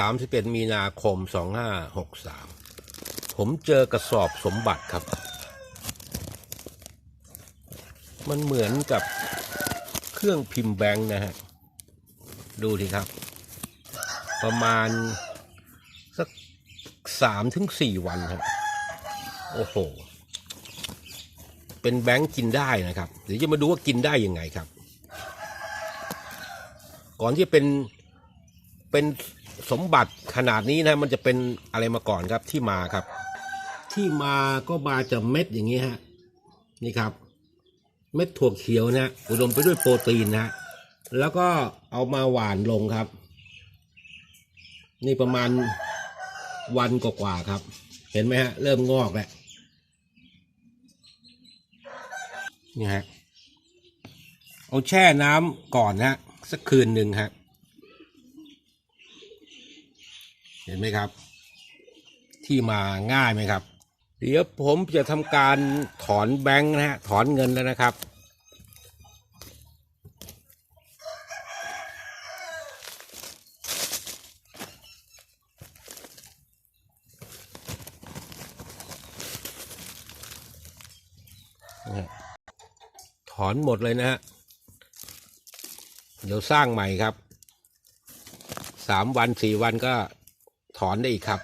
31 มีนาคม 2563 ผมเจอกระสอบสมบัติครับ มันเหมือนกับเครื่องพิมพ์แบงค์นะฮะ ดูดิครับ ประมาณสักสามถึงสี่วันครับ โอ้โห เป็นแบงค์กินได้นะครับ เดี๋ยวจะมาดูว่ากินได้ยังไงครับ ก่อนที่จะเป็นเป็น สมบัติขนาดนี้นะมันจะเป็นอะไรมาก่อนครับที่มาครับ ที่มาก็มาจากเม็ดอย่างนี้ฮะนี่ครับ เม็ดถั่วเขียวนะอุดมไปด้วยโปรตีนนะแล้วก็เอามาหวานลงครับ นี่ประมาณวันกว่าๆครับ เห็นไหมฮะ เริ่มงอกแล้วนี่ฮะเอาแช่น้ำก่อนฮะสักคืนหนึ่งฮะ เห็นไหมครับ ที่มาง่ายไหมครับ เดี๋ยวผมจะทำการถอนแบงค์นะฮะถอนเงินแล้วนะครับถอนหมดเลยนะฮะ เดี๋ยวสร้างใหม่ครับ สามวันสี่วันก็ ถอนได้อีกครับ